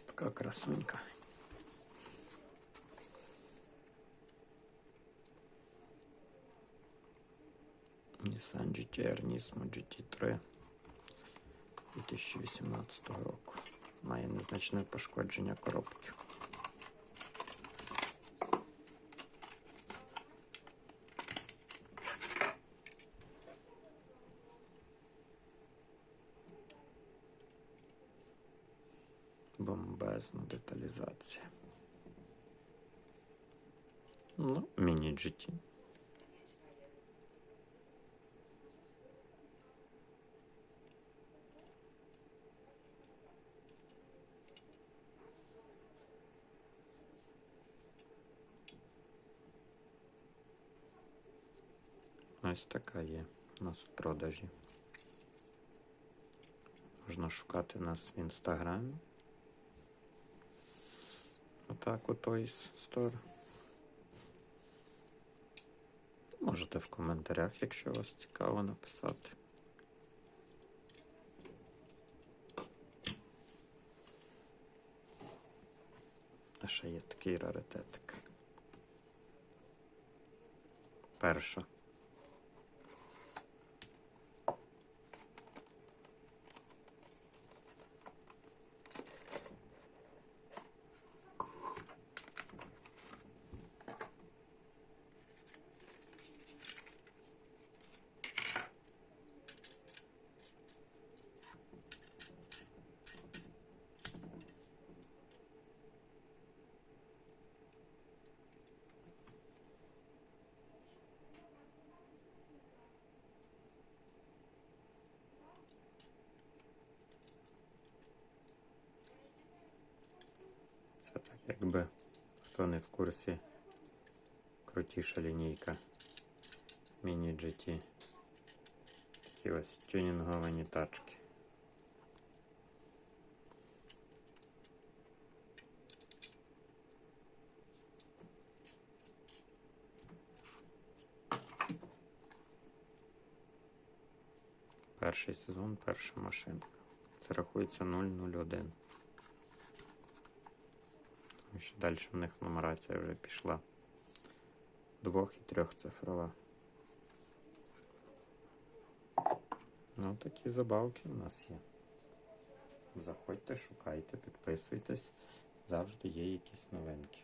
Ось така красунька. Nissan GTR Nismo GT3 2018 року. Має незначне пошкодження коробки. Бомбезна деталізація. Ну, міні GT. Ось така є у нас в продажі. Можна шукати нас в інстаграмі. Отак у Toys Store. Можете в коментарях, якщо вас цікаво, написати. А ще є такий раритетик. Перша. Це так, якби хто не в курсі, крутіша лінійка Міні GT. Такі ось тюнінговані тачки. Перший сезон, перша машинка. Це рахується 001. Тому що далі в них нумерація вже пішла. Двох і трьохцифрова. Ну, такі забавки у нас є. Заходьте, шукайте, підписуйтесь. Завжди є якісь новинки.